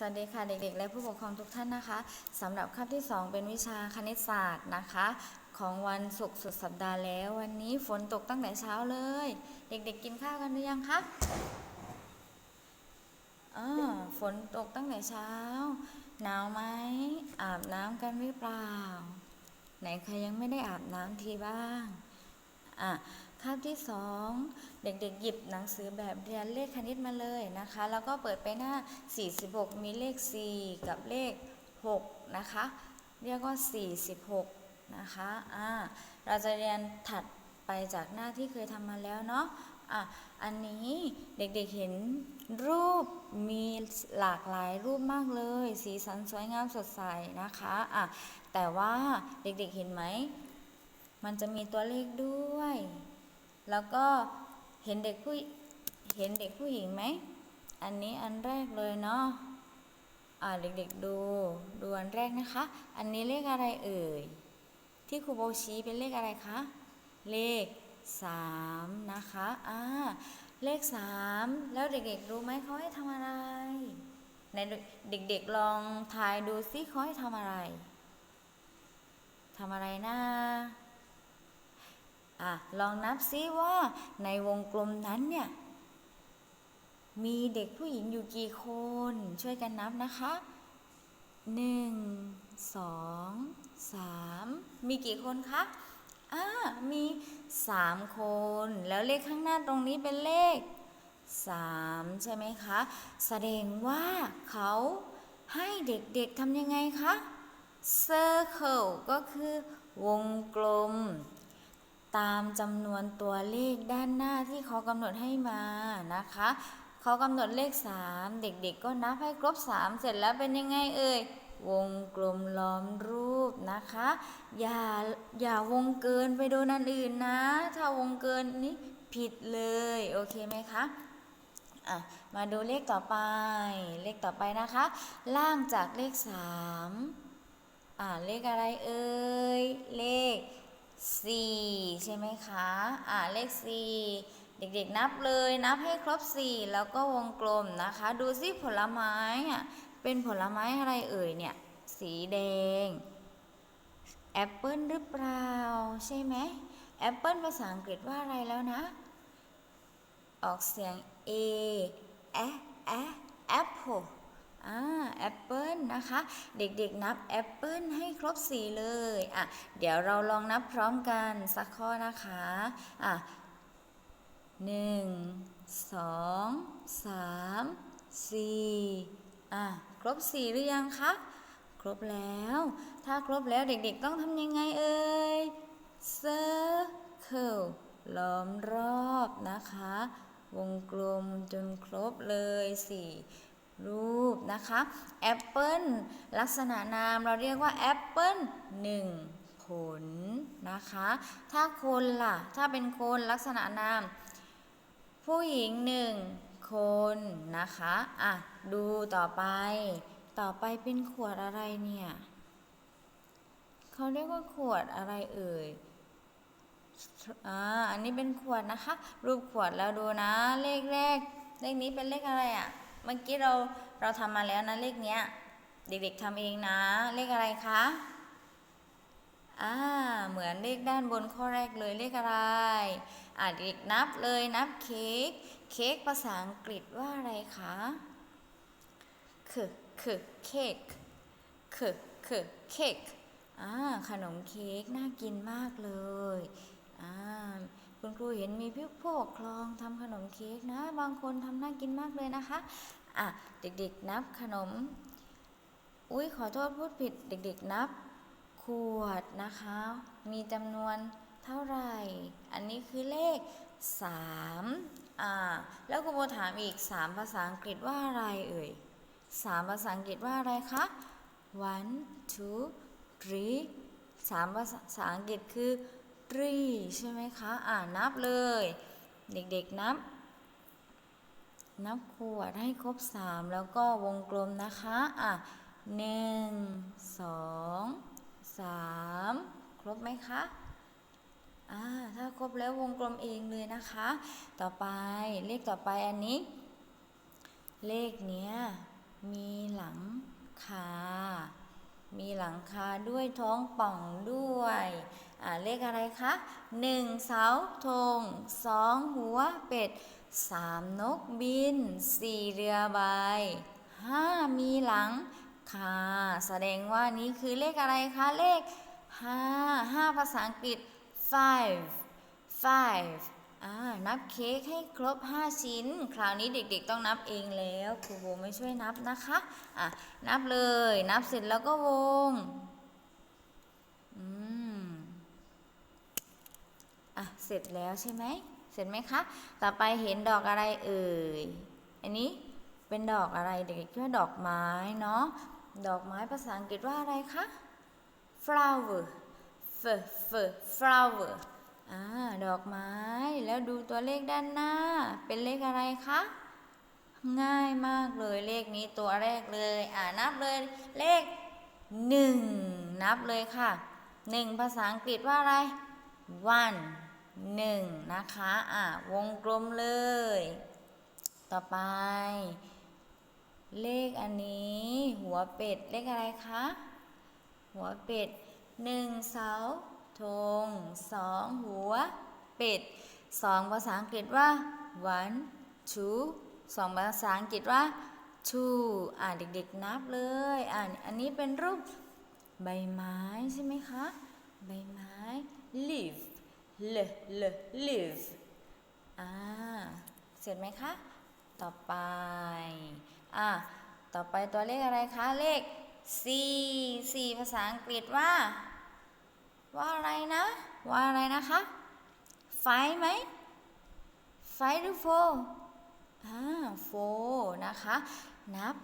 สวัสดีค่ะเด็กๆ และผู้ปกครองทุกท่านนะคะสำหรับคาบที่ 2 เป็นวิชาคณิตศาสตร์นะคะ ของวันศุกร์สุดสัปดาห์แล้ว วันนี้ฝนตกตั้งแต่เช้าเลย เด็กๆ กินข้าวกันหรือยังคะอ่าฝนตกตั้งแต่เช้า หนาวไหมอาบน้ำกันหรือเปล่า ไหนใครยังไม่ได้อาบน้ำทีบ้าง อะคาบที่สองเด็กๆ หยิบหนังสือแบบเรียนเลขคณิตมาเลยนะคะ แล้วก็เปิดไปหน้า 46 มีเลข 4 กับเลข 6 นะคะ เรียกว่า 46 นะคะอ่าเราจะเรียนถัดไปจากหน้าที่เคยทำมาแล้วเนาะอะอันนี้เด็กๆเห็นรูปมีหลากหลายรูปมากเลย สีสันสวยงามสดใสนะคะอะแต่ว่าเด็กๆเห็นไหม มันจะมีตัวเลขด้วย แล้วก็เห็นเด็กผู้เห็นเด็กผู้หญิงไหม อันนี้อันแรกเลยเนาะอ่าเด็กๆดูดูอันแรกนะคะ อันนี้เลขอะไรเอ่ย ที่ครูโบชี้เป็นเลขอะไรคะ เลขสามนะคะอ่าเลขสามแล้วเด็กๆรู้ไหมเขาให้ทำอะไรในเด็กๆลองทายดูซิเขาให้ทำอะไรทำอะไรนะ อะลองนับซิว่าในวงกลมนั้นเนี่ย มีเด็กผู้หญิงอยู่กี่คน ช่วยกันนับนะคะหนึ่งสองสามมีกี่คนคะอ่ามีสามคน แล้วเลขข้างหน้าตรงนี้เป็นเลขสามใช่ไหมคะ แสดงว่าเขาให้เด็กๆทำยังไงคะ circle ก็คือวงกลม ตามจำนวนตัวเลขด้านหน้าที่เขากำหนดให้มานะคะ เขากำหนดเลข 3 เด็กๆ ก็นับให้ครบ 3 เสร็จแล้วเป็นยังไงเอ่ยวงกลมล้อมรูปนะคะ อย่าอย่าวงเกินไปโดนอันอื่นนะ ถ้าวงเกินนี้ผิดเลยโอเคไหมคะอะมาดูเลขต่อไป เลขต่อไปนะคะ ล่างจากเลข 3อ่าเลขอะไรเอ่ยเลข 4 ใช่ไหมคะ อ่าเลข 4 เด็กๆนับเลยนับให้ครบ 4 แล้วก็วงกลมนะคะ ดูซิผลไม้อะเป็นผลไม้อะไรเอ่ยเนี่ย สีแดงแอปเปิลหรือเปล่า ใช่ไหมแอปเปิลภาษาอังกฤษว่าอะไรแล้วนะ ออกเสียง A แอแอแอปเอแอปเปิล นะคะ เด็กๆนับแอปเปิลให้ครบสีเลยอะเดี๋ยวเราลองนับพร้อมกันสักข้อนะคะอะหนึ่งสองสามสี่อะครบสี่หรือยังคะครบแล้ว ถ้าครบแล้วเด็กๆต้องทำยังไงเอ่ย circle ล้อมรอบนะคะ วงกลมจนครบเลยสี่ รูปนะคะแอปเปิลลักษณะนามเราเรียกว่าแอปเปิลหนึ่งผลนะคะ ถ้าคนล่ะ ถ้าเป็นคนลักษณะนาม ผู้หญิงหนึ่งคนนะคะอะดูต่อไป ต่อไปเป็นขวดอะไรเนี่ยเขาเรียกว่าขวดอะไรเอ่ยอ่าอันนี้เป็นขวดนะคะ รูปขวดแล้วดูนะ เลขแรกเลขนี้เป็นเลขอะไรอะ่ะ เมื่อกี้เราเราทำมาแล้วนะเลขเนี้ย เด็กๆทำเองนะ เลขอะไรคะอ่าเหมือนเลขด้านบนข้อแรกเลยเลขอะไร อ่าเด็กนับเลยนับเค้กเค้กภาษาอังกฤษว่าอะไรคะคือคือเค้กคือคือเค้กอ่าขนมเค้กน่ากินมากเลยอ่า คุณครูเห็นมีพี่ผู้ปกครองทำขนมเค้กนะ บางคนทำน่ากินมากเลยนะคะอะเด็กๆนับขนม อุ้ยขอโทษพูดผิด เด็กๆนับ ขวดนะคะ มีจำนวนเท่าไหร่ อันนี้คือเลข 3 อ่า แล้วครูโบถามอีก 3 ภาษาอังกฤษว่าอะไรเอ่ย 3 ภาษาอังกฤษว่าอะไรคะ one two three สามภาษาอังกฤษคือ three ใช่ไหมคะ อ่านับเลย เด็กๆนับ นับขวดให้ครบ 3 แล้วก็วงกลมนะคะ อะหนึ่งสองสามครบไหมคะ อ่า ถ้าครบแล้ววงกลมเองเลยนะคะ ต่อไปเลขต่อไปอันนี้ เลขเนี้ยมีหลังคา มีหลังคาด้วยท้องป่องด้วย เลขอะไรคะหนึ่งเสาธงสองหัวเป็ดสามนกบินสี่เรือใบห้ามีหลังคาแสดงว่านี้คือเลขอะไรคะ เลขห้าห้าภาษาอังกฤษ five five อ่านับเค้กให้ครบ 5 ชิ้น คราวนี้เด็กๆต้องนับเองแล้วครูโบไม่ช่วยนับนะคะอะนับเลย นับเสร็จแล้วก็วง อืม อะเสร็จแล้วใช่ไหมเสร็จไหมคะ ต่อไปเห็นดอกอะไรเอ่ย อันนี้เป็นดอกอะไรเด็กๆคิดว่าดอกไม้เนาะ ดอกไม้ภาษาอังกฤษว่าอะไรคะ flower f f flower อ่าดอกไม้ แล้วดูตัวเลขด้านหน้า เป็นเลขอะไรคะ ง่ายมากเลยเลขนี้ตัวแรกเลย อ่านับเลยเลขหนึ่งนับเลยค่ะหนึ่งภาษาอังกฤษว่าอะไร one หนึ่งนะคะ อ่าวงกลมเลย ต่อไป เลขอันนี้ หัวเป็ด เลขอะไรคะ หัวเป็ดหนึ่งเสาธงสองหัวเป็ดสองภาษาอังกฤษว่า one two สองภาษาอังกฤษว่า two อ่าเด็กๆนับเลย อ่าอันนี้เป็นรูปใบไม้ใช่ไหมคะ ใบไม้ leaf l l leaf อ่า เสร็จไหมคะ ต่อไป อ่า ต่อไปตัวเลขอะไรคะ เลขสี่สี่ภาษาอังกฤษว่า ว่าอะไรนะ ว่าอะไรนะคะ ไฟไหม ไฟหรือโฟอ่าโฟนะคะ นับ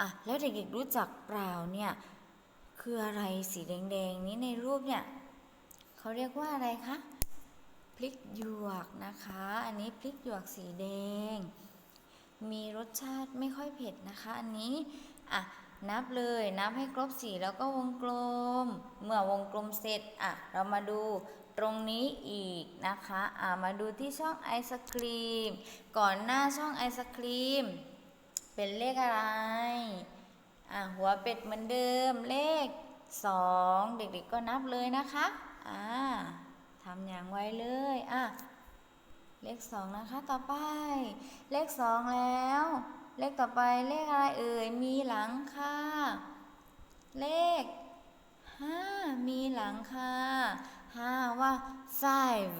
อะ แล้วเด็กๆรู้จักเปล่าเนี่ย คืออะไรสีแดงๆ นี้ในรูปเนี่ย เขาเรียกว่าอะไรคะ พริกหยวกนะคะ อันนี้พริกหยวกสีแดง มีรสชาติไม่ค่อยเผ็ดนะคะ อันนี้อะนับเลยนับให้ครบสีแล้วก็วงกลม เมื่อวงกลมเสร็จอะเรามาดูตรงนี้อีกนะคะอะมาดูที่ช่องไอศครีม ก่อนหน้าช่องไอศครีม เป็นเลขอะไรอะหัวเป็ดเหมือนเดิมเลขสองเด็กๆก็นับเลยนะคะอ่า ทำอย่างไวเลย อะ เลขสองนะคะ ต่อไป เลขสองแล้ว เลขต่อไปเลขอะไรเอ่ย มีหลังคาเลขห้ามีหลังคาห้าว่า five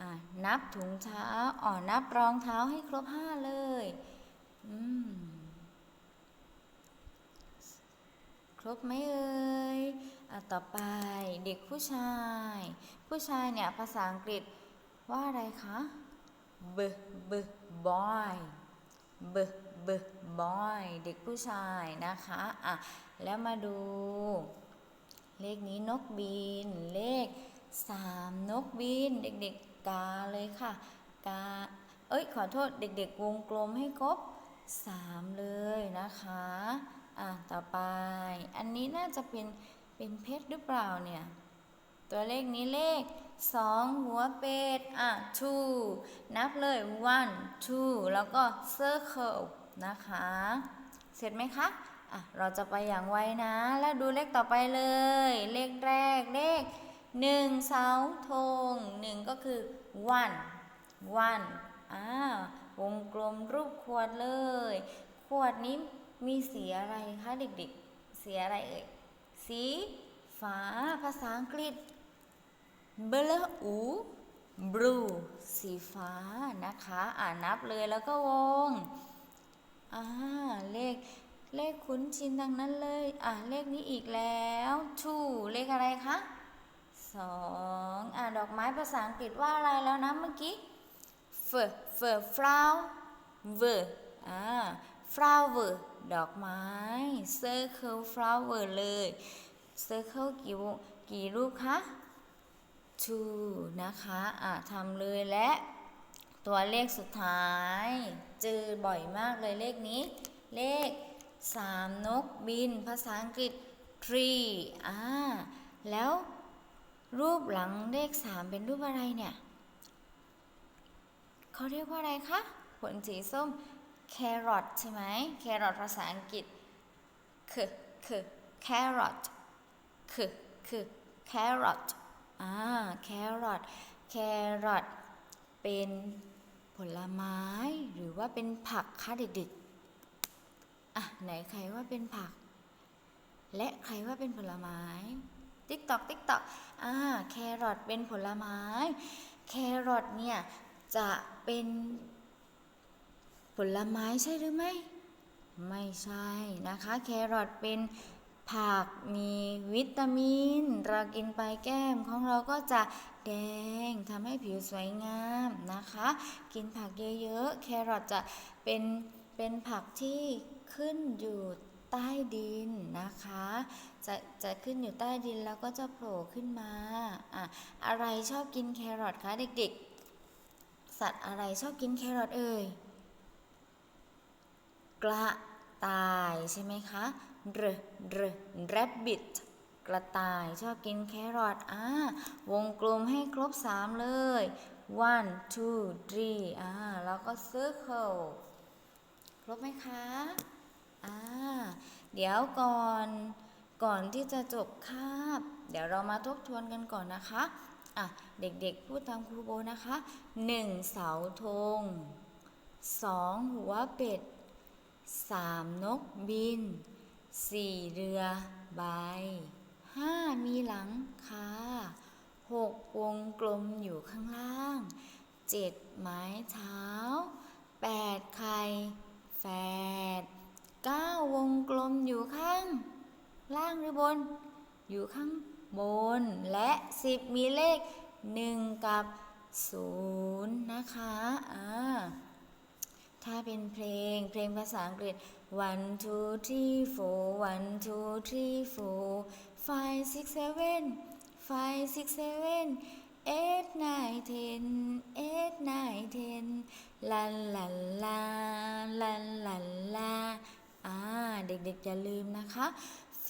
อะนับถุงเท้าอ๋อนับรองเท้าให้ครบห้าเลย อืม ครบไหมเอ่ย ต่อไปเด็กผู้ชาย ผู้ชายเนี่ยภาษาอังกฤษว่าอะไรคะ b b boy b b boy เด็กผู้ชายนะคะอะแล้วมาดู เลขนี้นกบิน เลขสามนกบิน เด็กๆกาเลยค่ะกาเอ้ยขอโทษเด็กๆวงกลมให้ครบสามเลยนะคะอะต่อไป อันนี้น่าจะเป็น เป็นเพชรหรือเปล่าเนี่ย ตัวเลขนี้เลขสองหัวเป็ดอะ two นับเลย one two แล้วก็ circle นะคะ เสร็จไหมคะอะเราจะไปอย่างไวนะ แล้วดูเลขต่อไปเลย เลขแรกเลขหนึ่งเสาธงหนึ่งก็คือ one one อ่าวงกลมรูปขวดเลย ขวดนี้มีสีอะไรคะเด็กๆ สีอะไรเอ่ย สีฟ้าภาษาอังกฤษเบลอูบลูสีฟ้านะคะ อ่านับเลยแล้วก็วง อ่า เลข เลขคุ้นชินดังนั้นเลย อ่าเลขนี้อีกแล้ว two เลขอะไรคะสองอ่าดอกไม้ภาษาอังกฤษว่าอะไรแล้วนะเมื่อกี้ f f flower อ่า flower ดอกไม้ circle flower เลย circle กี่วงกี่รูปคะ two นะคะ อะทำเลยและ ตัวเลขสุดท้าย เจอบ่อยมากเลยเลขนี้ เลขสามนกบิน ภาษาอังกฤษ tree อ่า แล้วรูปหลังเลขสามเป็นรูปอะไรเนี่ย เขาเรียกว่าอะไรคะ ผลสีส้ม แครอทใช่ไหมแครอทภาษาอังกฤษ k k carrot k k carrot อ่า carrot carrot เป็นผลไม้หรือว่าเป็นผักคะเด็กๆอะไหนใครว่าเป็นผัก และใครว่าเป็นผลไม้ ติ๊กตอกติ๊กตอกอ่าแครอทเป็นผลไม้ แครอทเนี่ยจะเป็น ลไม้ใช่หรือไม่ ไม่ใช่นะคะ แครอทเป็นผักมีวิตามิน เรากินไปแก้มของเราก็จะแดงทำให้ผิวสวยงามนะคะ กินผักเยอะๆ แครอทจะเป็นเป็นผักที่ขึ้นอยู่ใต้ดินนะคะ จะจะขึ้นอยู่ใต้ดินแล้วก็จะโผล่ขึ้นมาอะอะไรชอบกินแครอทคะเด็กๆ สัตว์อะไรชอบกินแครอทเอ่ย กระต่ายใช่ไหมคะรร rabbit กระต่ายชอบกินแครอทอ่าวงกลมให้ครบสามเลย one two three อ่าแล้วก็ circle ครบไหมคะอ่าเดี๋ยวก่อนก่อนที่จะจบคาบ เดี๋ยวเรามาทบทวนกันก่อนนะคะอะเด็กๆพูดตามครูโบนะคะหนึ่งเสาธงสองหัวเป็ด สามนกบินสี่เรือใบห้ามีหลังคาหกวงกลมอยู่ข้างล่างเจ็ดไม้เท้าแปดไข่แฝดเก้าวงกลมอยู่ข้าง ล่างหรือบน อยู่ข้างบน และสิบมีเลขหนึ่งกับศูนย์นะคะอ่า ถ้าเป็นเพลงเพลงภาษาอังกฤษ one two three four one two three four five six seven five six seven eight nine ten eight nine ten ลันลันลาลันลันลาอ่าเด็กๆอย่าลืมนะคะ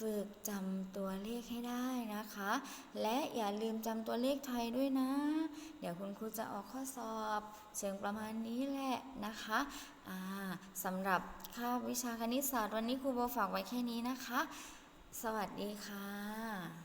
ฝึกจำตัวเลขให้ได้นะคะ และอย่าลืมจำตัวเลขไทยด้วยนะ เดี๋ยวคุณครูจะออกข้อสอบ เชิงประมาณนี้แหละนะคะอ่าสำหรับคาบวิชาคณิตศาสตร์วันนี้ครูโบฝากไว้แค่นี้นะคะ สวัสดีค่ะ